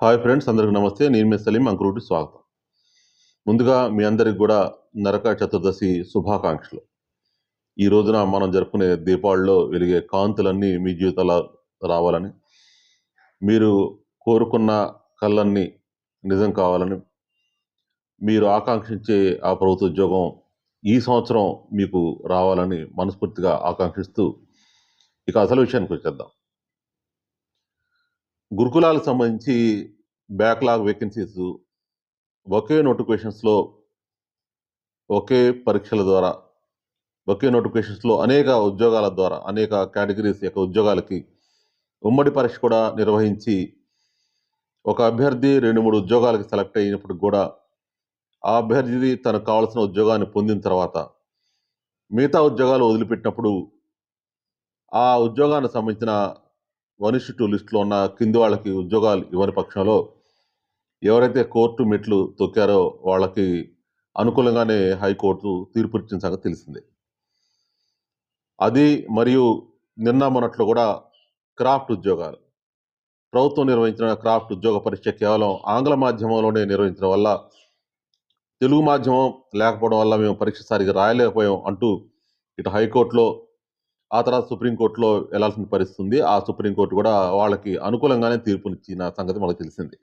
Hi friends అందరికీ నమస్తే. నేను మీ సలీం అంకురుడి స్వాగతం. ముందుగా మీ అందరికి కూడా నరక చతుర్దశి శుభాకాంక్షలు. ఈ రోజున మనం జరుపుకునే దీపావళిలో వెలిగే కాంతులన్నీ మీ జీవితంలో రావాలని మీరు కోరుకున్న కళ్ళన్నీ నిజం కావాలని మీరు ఆకాంక్షించే ఆ ప్రభుత్వ ఉద్యోగం ఈ సంవత్సరం మీకు రావాలని మనస్ఫూర్తిగా ఆకాంక్షిస్తూ ఇక అసలు విషయానికి వచ్చేద్దాం. గురుకులాలకు సంబంధించి బ్యాక్లాగ్ వేకెన్సీస్ ఒకే నోటిఫికేషన్స్లో ఒకే పరీక్షల ద్వారా ఒకే నోటిఫికేషన్స్లో అనేక ఉద్యోగాల ద్వారా అనేక కేటగిరీస్ యొక్క ఉద్యోగాలకి ఉమ్మడి పరీక్ష కూడా నిర్వహించి ఒక అభ్యర్థి రెండు మూడు ఉద్యోగాలకు సెలెక్ట్ అయినప్పుడు కూడా ఆ అభ్యర్థి తనకు కావాల్సిన ఉద్యోగాన్ని పొందిన తర్వాత మిగతా ఉద్యోగాలు వదిలిపెట్టినప్పుడు ఆ ఉద్యోగానికి సంబంధించిన వన్ ఇష్ టూ లిస్టులో ఉన్న కింది వాళ్ళకి ఉద్యోగాలు ఇవ్వని పక్షంలో ఎవరైతే కోర్టు మెట్లు తొక్కారో వాళ్ళకి అనుకూలంగానే హైకోర్టు తీర్పు ఇచ్చిన సంగతి తెలిసిందే. అది మరియు నిన్న మొన్నట్లో కూడా క్రాఫ్ట్ ఉద్యోగాలు. ప్రభుత్వం నిర్వహించిన క్రాఫ్ట్ ఉద్యోగ పరీక్ష కేవలం ఆంగ్ల మాధ్యమంలోనే నిర్వహించడం వల్ల తెలుగు మాధ్యమం లేకపోవడం వల్ల మేము పరీక్ష సరిగా రాయలేకపోయాం అంటూ ఇటు హైకోర్టులో ఆ తర్వాత సుప్రీంకోర్టులో వెళ్ళాల్సిన పరిస్థితి ఉంది ఆ సుప్రీంకోర్టు కూడా వాళ్ళకి అనుకూలంగానే తీర్పునిచ్చిన సంగతి మనకు తెలిసింది.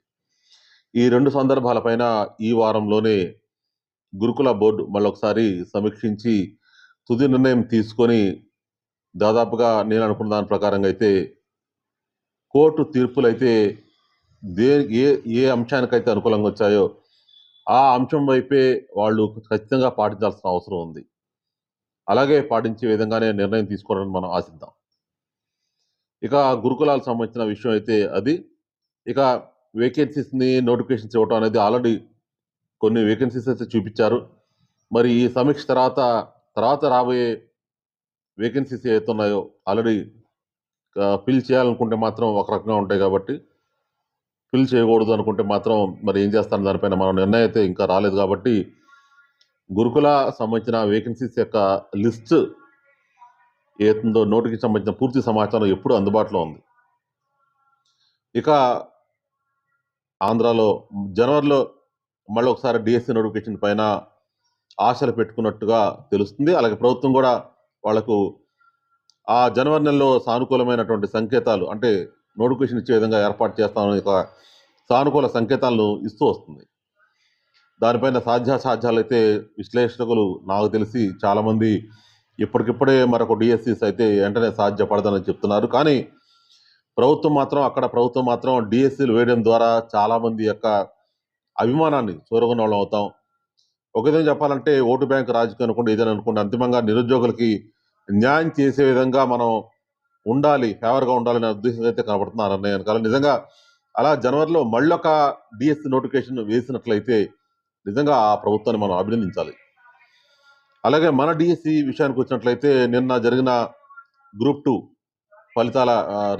ఈ రెండు సందర్భాలపైన ఈ వారంలోనే గురుకుల బోర్డు మళ్ళొకసారి సమీక్షించి తుది నిర్ణయం తీసుకొని దాదాపుగా నేను అనుకున్న దాని ప్రకారంగా అయితే కోర్టు తీర్పులైతే దే ఏ ఏ అంశానికైతే అనుకూలంగా వచ్చాయో ఆ అంశం వైపే వాళ్ళు ఖచ్చితంగా పాటించాల్సిన అవసరం ఉంది. అలాగే పాటించే విధంగానే నిర్ణయం తీసుకోవాలని మనం ఆశిద్దాం. ఇక గురుకులాలకు సంబంధించిన విషయం అయితే అది. ఇక వేకెన్సీస్ని నోటిఫికేషన్స్ ఇవ్వటం అనేది ఆల్రెడీ కొన్ని వేకెన్సీస్ అయితే చూపించారు. మరి ఈ సమీక్ష తర్వాత తర్వాత రాబోయే వేకెన్సీస్ ఏవైతున్నాయో ఆల్రెడీ ఫిల్ చేయాలనుకుంటే మాత్రం ఒక రకంగా ఉంటాయి కాబట్టి ఫిల్ చేయకూడదు అనుకుంటే మాత్రం మరి ఏం చేస్తాను దానిపైన మనం నిర్ణయం అయితే ఇంకా రాలేదు కాబట్టి గురుకుల సంబంధించిన వేకెన్సీస్ యొక్క లిస్ట్ ఏతుందో నోటికి సంబంధించిన పూర్తి సమాచారం ఎప్పుడు అందుబాటులో ఉంది. ఇక ఆంధ్రాలో జనవరిలో మళ్ళీ ఒకసారి డిఎస్సి నోటిఫికేషన్ పైన ఆశలు పెట్టుకున్నట్టుగా తెలుస్తుంది. అలాగే ప్రభుత్వం కూడా వాళ్ళకు ఆ జనవరి నెలలో సానుకూలమైనటువంటి సంకేతాలు అంటే నోటిఫికేషన్ ఇచ్చే విధంగా ఏర్పాటు చేస్తామని ఒక సానుకూల సంకేతాలను ఇస్తూ వస్తుంది. దానిపైన సాధ్యాసాధ్యాలు అయితే విశ్లేషకులు నాకు తెలిసి చాలామంది ఇప్పటికిప్పుడే మరొక డిఎస్సిస్ అయితే వెంటనే సాధ్యపడదని చెప్తున్నారు. కానీ ప్రభుత్వం మాత్రం అక్కడ ప్రభుత్వం మాత్రం డిఎస్సీలు వేయడం ద్వారా చాలామంది యొక్క అభిమానాన్ని చూరగొన్న వాళ్ళం అవుతాం. ఒక విధంగా చెప్పాలంటే ఓటు బ్యాంక్ రాజకీయం అనుకోండి ఏదైనా అనుకోండి అంతిమంగా నిరుద్యోగులకి న్యాయం చేసే విధంగా మనం ఉండాలి ఫేవర్గా ఉండాలనే ఉద్దేశం అయితే కనబడుతున్నారు అన్నయ్య. నిజంగా అలా జనవరిలో మళ్ళొక డిఎస్సి నోటిఫికేషన్ వేసినట్లయితే నిజంగా ఆ ప్రభుత్వాన్ని మనం అభినందించాలి. అలాగే మన డిఎస్సి విషయానికి వచ్చినట్లయితే నిన్న జరిగిన గ్రూప్ టూ ఫలితాల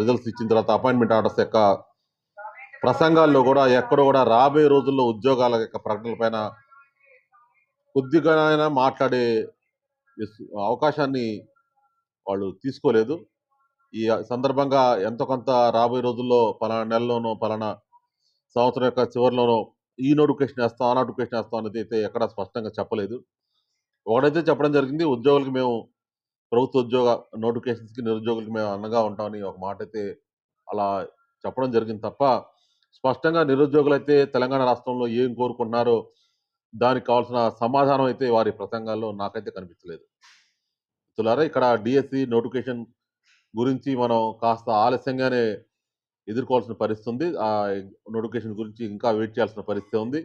రిజల్ట్స్ ఇచ్చిన తర్వాత అపాయింట్మెంట్ ఆర్డర్స్ యొక్క ప్రసంగాల్లో కూడా ఎక్కడో కూడా రాబోయే రోజుల్లో ఉద్యోగాల యొక్క ప్రకటనల పైన మాట్లాడే అవకాశాన్ని వాళ్ళు తీసుకోలేదు. ఈ సందర్భంగా ఎంతో కొంత రాబోయే రోజుల్లో పలానా నెలలోనో పలానా సంవత్సరం యొక్క చివరిలోనో ఈ నోటిఫికేషన్ వేస్తాం ఆ నోటిఫికేషన్ వేస్తాం అనేది అయితే ఎక్కడ స్పష్టంగా చెప్పలేదు. ఒకటైతే చెప్పడం జరిగింది ఉద్యోగులకు మేము ప్రభుత్వ ఉద్యోగ నోటిఫికేషన్స్కి నిరుద్యోగులకు మేము అన్నగా ఉంటామని ఒక మాట అయితే అలా చెప్పడం జరిగింది తప్ప స్పష్టంగా నిరుద్యోగులు అయితే తెలంగాణ రాష్ట్రంలో ఏం కోరుకున్నారో దానికి కావాల్సిన సమాధానం అయితే వారి ప్రసంగాల్లో నాకైతే కనిపించలేదు. తులారా ఇక్కడ డిఎస్సి నోటిఫికేషన్ గురించి మనం కాస్త ఆలస్యంగానే ఎదుర్కోవాల్సిన పరిస్థితి ఉంది ఆ నోటిఫికేషన్ గురించి ఇంకా వెయిట్ చేయాల్సిన పరిస్థితి ఉంది.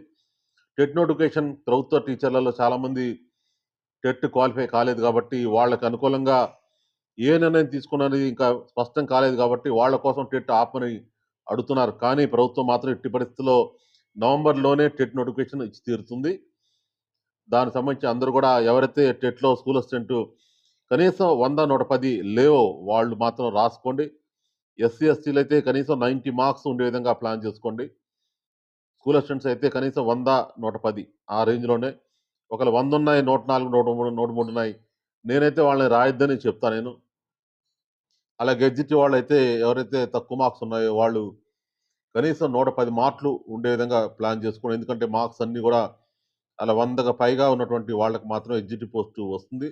టెట్ నోటిఫికేషన్ ప్రభుత్వ టీచర్లలో చాలామంది టెట్ క్వాలిఫై కాలేదు కాబట్టి వాళ్ళకి అనుకూలంగా ఏ నిర్ణయం తీసుకున్నది ఇంకా స్పష్టం కాలేదు కాబట్టి వాళ్ళ కోసం టెట్ ఆపని అడుగుతున్నారు. కానీ ప్రభుత్వం మాత్రం ఎట్టి పరిస్థితుల్లో నవంబర్లోనే టెట్ నోటిఫికేషన్ ఇచ్చి తీరుతుంది. దానికి సంబంధించి అందరూ కూడా ఎవరైతే టెట్లో స్కూల్ అసిస్టెంట్ కనీసం వంద నూట పది లేవో వాళ్ళు మాత్రం రాసుకోండి. ఎస్సీ ఎస్టీలు అయితే కనీసం నైంటీ మార్క్స్ ఉండే విధంగా ప్లాన్ చేసుకోండి స్కూల్ అసిస్టెంట్స్ అయితే కనీసం వంద నూట పది ఆ రేంజ్లోనే ఒకవేళ వంద ఉన్నాయి నూట నాలుగు నూట మూడు నూట మూడు ఉన్నాయి నేనైతే వాళ్ళని రాయొద్దని చెప్తాను నేను అలా గెడ్జిట్ వాళ్ళు అయితే ఎవరైతే తక్కువ మార్క్స్ ఉన్నాయో వాళ్ళు కనీసం 110 మార్కులు ఉండే విధంగా ప్లాన్ చేసుకోండి. ఎందుకంటే మార్క్స్ అన్నీ కూడా అలా వందకు పైగా ఉన్నటువంటి వాళ్ళకి మాత్రం ఎగ్జిట్ పోస్ట్ వస్తుంది.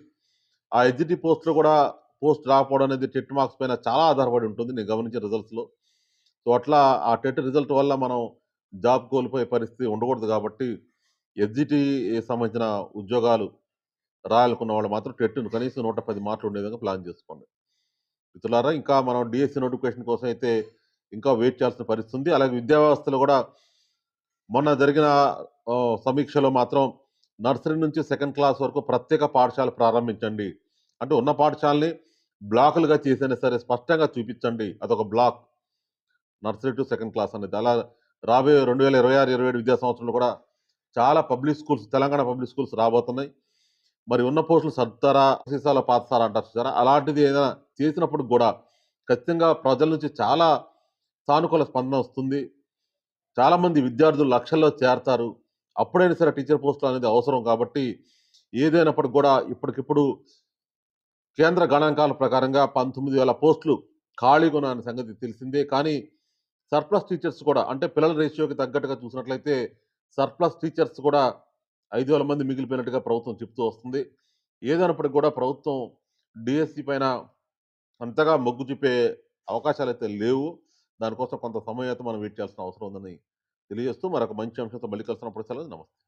ఆ ఎగ్జిట్ పోస్ట్‌లో కూడా పోస్ట్ రాకపోవడం అనేది టెట్ మార్క్స్ పైన చాలా ఆధారపడి ఉంటుంది. నేను గమనించిన రిజల్ట్స్‌లో. సో, అట్లా ఆ టెట్ రిజల్ట్ వల్ల మనం జాబ్ కోల్పోయే పరిస్థితి ఉండకూడదు కాబట్టి ఎగ్జిట్‌కి సంబంధించిన ఉద్యోగాలు రాయాలనుకున్న వాళ్ళు మాత్రం టెట్‌ను కనీసం 110 మార్కులు ఉండే విధంగా ప్లాన్ చేసుకోండి. మిత్రులారా ఇంకా మనం డిఎస్సి నోటిఫికేషన్ కోసం అయితే ఇంకా వెయిట్ చేయాల్సిన పరిస్థితి ఉంది. అలాగే విద్యా వ్యవస్థలో కూడా మొన్న జరిగిన సమీక్షలో మాత్రం నర్సరీ నుంచి సెకండ్ క్లాస్ వరకు ప్రత్యేక పాఠశాల ప్రారంభించండి. అంటే ఉన్న పాఠశాలని బ్లాకులుగా చేసినా సరే స్పష్టంగా చూపించండి. అదొక block. Nursery to second class అనేది. అలా రాబోయే 2026, 27 విద్యా సంవత్సరంలో కూడా చాలా public schools Telangana public schools రాబోతున్నాయి. మరి ఉన్న పోస్టులు సర్దుతారా? సీసాల పాతారా అంటారు చూసారా? అలాంటిది ఏదైనా చేసినప్పుడు కూడా ఖచ్చితంగా ప్రజల నుంచి చాలా సానుకూల స్పందన వస్తుంది. చాలామంది విద్యార్థులు లక్షల్లో చేరతారు. అప్పుడైనా సరే టీచర్ పోస్టులు అనేది అవసరం కాబట్టి ఏదైనప్పటికి కూడా ఇప్పటికిప్పుడు కేంద్ర గణాంకాల ప్రకారంగా 19,000 పోస్టులు ఖాళీగా ఉన్న సంగతి తెలిసిందే. కానీ సర్ప్లస్ టీచర్స్ కూడా అంటే పిల్లల రేషియోకి తగ్గట్టుగా చూసినట్లయితే సర్ప్లస్ టీచర్స్ కూడా ఐదు వేల మంది మిగిలిపోయినట్టుగా ప్రభుత్వం చెప్తూ వస్తుంది. ఏదైనప్పటికీ కూడా ప్రభుత్వం డిఎస్సి పైన అంతగా మొగ్గు చూపే అవకాశాలు అయితే లేవు. దానికోసం కొంత సమయం అయితే మనం వెయిట్ చేయాల్సిన అవసరం ఉందని తెలియజేస్తూ మరొక మంచి అంశంతో మళ్ళీ కలిసినప్పుడు సెలవు. నమస్తే.